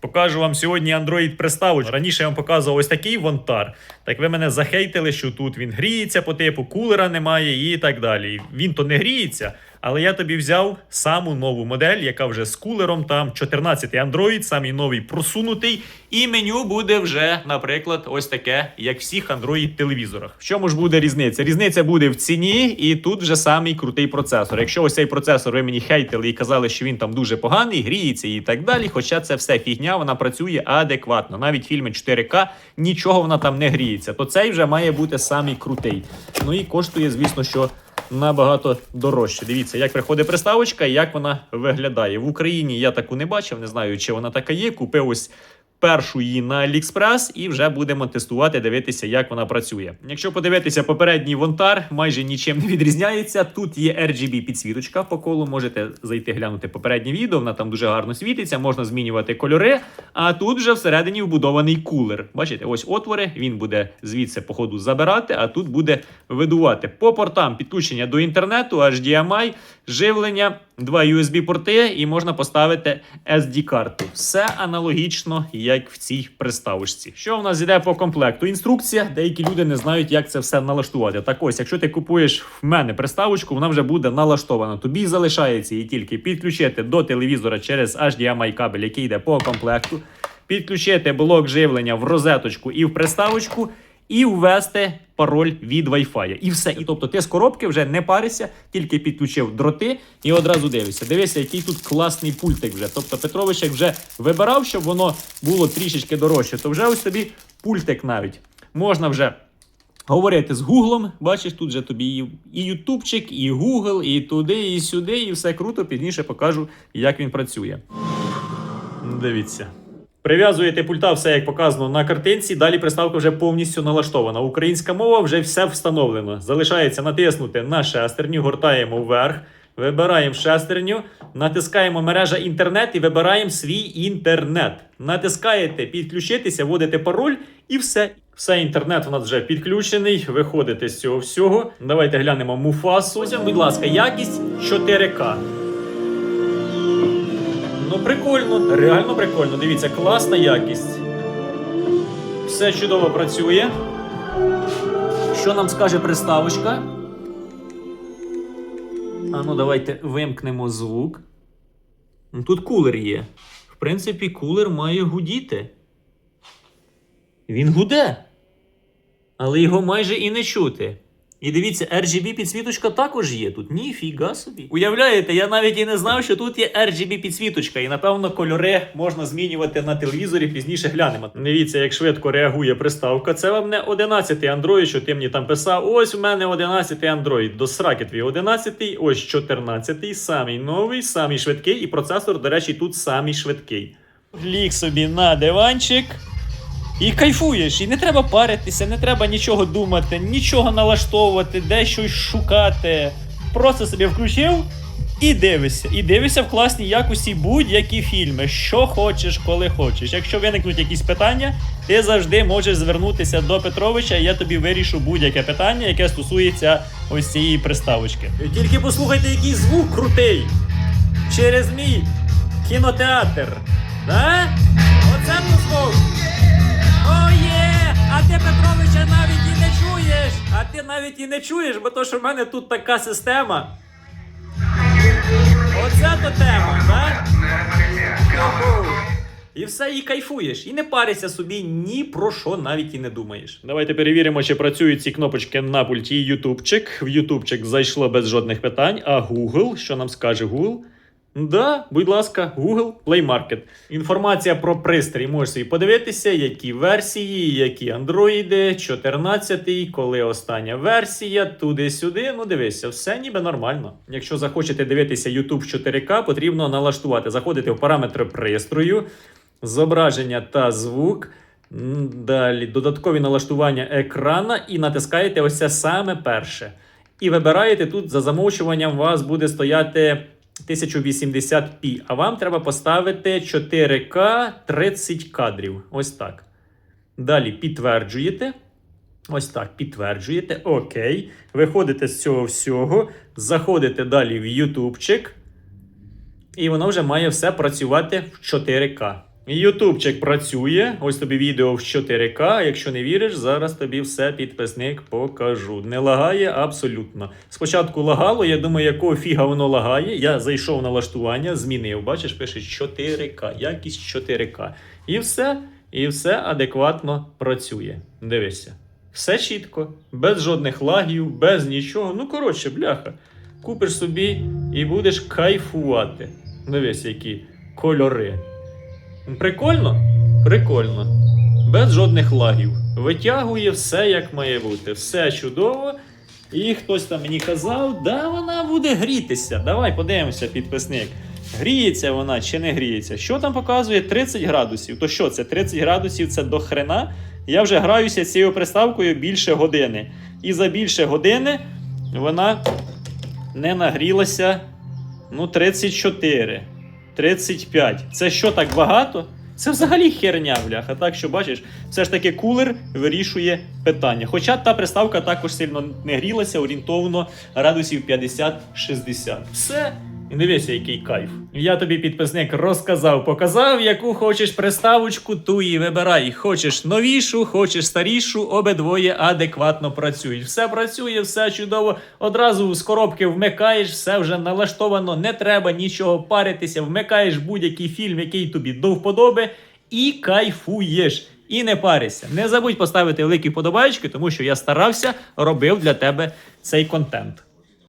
Покажу вам сьогодні Android приставочку. Раніше я вам показував ось такий вонтар. Так ви мене захейтили, що тут він гріється по типу, кулера немає і так далі. Він то не гріється, але я тобі взяв саму нову модель, яка вже з кулером, там 14 Android, самий новий просунутий. І меню буде вже, наприклад, ось таке, як в всіх Android телевізорах. В чому ж буде різниця? Різниця буде в ціні, і тут вже самий крутий процесор. Якщо ось цей процесор ви мені хейтили і казали, що він там дуже поганий, гріється і так далі. Хоча це все фігня, вона працює адекватно. Навіть фільми 4К нічого вона там не гріється. То цей вже має бути самий крутий. Ну і коштує, звісно, що набагато дорожче. Дивіться, як приходить приставочка і як вона виглядає. В Україні я таку не бачив, не знаю, чи вона така є. Купив ось першу її на AliExpress і вже будемо тестувати, дивитися, як вона працює. Якщо подивитися попередній вонтар, майже нічим не відрізняється. Тут є RGB підсвіточка по колу. Можете зайти глянути попереднє відео. Вона там дуже гарно світиться, можна змінювати кольори. А тут вже всередині вбудований кулер. Бачите, ось отвори. Він буде звідси по ходу забирати, а тут буде видувати. По портам підключення до інтернету, HDMI, живлення, два USB-порти, і можна поставити SD-карту. Все аналогічно, як в цій приставочці. Що в нас йде по комплекту? Інструкція. Деякі люди не знають, як це все налаштувати. Так ось, якщо ти купуєш в мене приставочку, вона вже буде налаштована. Тобі залишається її тільки підключити до телевізора через HDMI кабель, який йде по комплекту, підключити блок живлення в розеточку і в приставочку. І ввести пароль від Wi-Fi. І все. І тобто ти з коробки вже не паришся, тільки підключив дроти і одразу дивишся. Дивися, який тут класний пультик вже. Тобто Петрович як вже вибирав, щоб воно було трішечки дорожче, то вже ось тобі пультик навіть. Можна вже говорити з Гуглом. Бачиш, тут же тобі і, Ютубчик, і Гугл, і туди, і сюди, і все круто. Пізніше покажу, як він працює. Дивіться. Прив'язуєте пульта, все як показано на картинці. Далі приставка вже повністю налаштована. Українська мова вже все встановлено. Залишається натиснути на шестерню, гортаємо вверх, вибираємо шестерню, натискаємо мережа інтернет і вибираємо свій інтернет. Натискаєте підключитися, вводите пароль і все. Все, інтернет у нас вже підключений. Виходите з цього всього. Давайте глянемо муфасу. Будь ласка, якість 4К. Прикольно, реально прикольно. Дивіться, класна якість. Все чудово працює. Що нам скаже приставочка? А ну, давайте вимкнемо звук. Ну, Тут кулер є. В принципі, кулер має гудіти. Він гуде. Але його майже і не чути. І дивіться, RGB підсвіточка також є тут. Ніфіга собі. Уявляєте, я навіть і не знав, що тут є RGB підсвіточка, і напевно кольори можна змінювати на телевізорі. Пізніше глянемо. Дивіться, як швидко реагує приставка. Це вам не 11 Android, що ти мені там писав. Ось в мене 11 Android. До сраки твій 11, ось 14, самий новий, самий швидкий. І процесор, до речі, тут самий швидкий. Ліг собі на диванчик. І кайфуєш, і не треба паритися, не треба нічого думати, нічого налаштовувати, де щось шукати. Просто собі включив і дивишся. І дивишся в класній якості будь-які фільми, що хочеш, коли хочеш. Якщо виникнуть якісь питання, ти завжди можеш звернутися до Петровича, і я тобі вирішу будь-яке питання, яке стосується ось цієї приставочки. Тільки послухайте, який звук крутий через мій кінотеатр. Да? Оце звук. Ти Петровича навіть і не чуєш! А ти навіть і не чуєш, бо то, що в мене тут така система. Оце то тема, так? І все, і кайфуєш, і не паришся собі ні про що навіть і не думаєш. Давайте перевіримо, чи працюють ці кнопочки на пульті Ютубчик. В Ютубчик зайшло без жодних питань. А Google, що нам скаже Google? Да, будь ласка, Google Play Market. Інформація про пристрій можеш собі подивитися, які версії, які андроїди, 14, коли остання версія, туди-сюди. Ну дивися, все ніби нормально. Якщо захочете дивитися YouTube 4К, потрібно налаштувати. Заходите в параметри пристрою, зображення та звук. Далі додаткові налаштування екрана і натискаєте ось це саме перше. І вибираєте тут за замовчуванням, у вас буде стояти 1080p, а вам треба поставити 4К 30 кадрів. Ось так. Далі підтверджуєте. Ось так, підтверджуєте. Окей. Виходите з цього всього, заходите далі в Ютубчик. І воно вже має все працювати в 4К. Ютубчик працює. Ось тобі відео в 4К. Якщо не віриш, зараз тобі все підписник покажу. Не лагає абсолютно. Спочатку лагало, я думаю, якого фіга воно лагає. Я зайшов в налаштування, змінив. Бачиш, пише 4К, якість 4К. І все, і все адекватно працює. Дивися. Все чітко, без жодних лагів, без нічого. Ну, коротше, бляха. Купиш собі і будеш кайфувати. Дивись, які кольори. Прикольно? Прикольно. Без жодних лагів. Витягує все як має бути. Все чудово. І хтось там мені казав, да вона буде грітися. Давай подивимося, підписник. Гріється вона чи не гріється? Що там показує 30 градусів? То що це? 30 градусів це до хрена. Я вже граюся цією приставкою більше години. І за більше години вона не нагрілася. Ну, 34. 35. Це що так багато? Це взагалі херня, бляха. Так що бачиш, все ж таки кулер вирішує питання. Хоча та приставка також сильно не грілася, орієнтовно градусів 50-60. Все. І дивися, який кайф. Я тобі підписник розказав, показав, яку хочеш приставочку, ту і вибирай. Хочеш новішу, хочеш старішу, обидвоє адекватно працюють. Все працює, все чудово. Одразу з коробки вмикаєш, все вже налаштовано, не треба нічого паритися. Вмикаєш будь-який фільм, який тобі до вподоби, і кайфуєш. І не парися. Не забудь поставити великі вподобайки, тому що я старався, робив для тебе цей контент.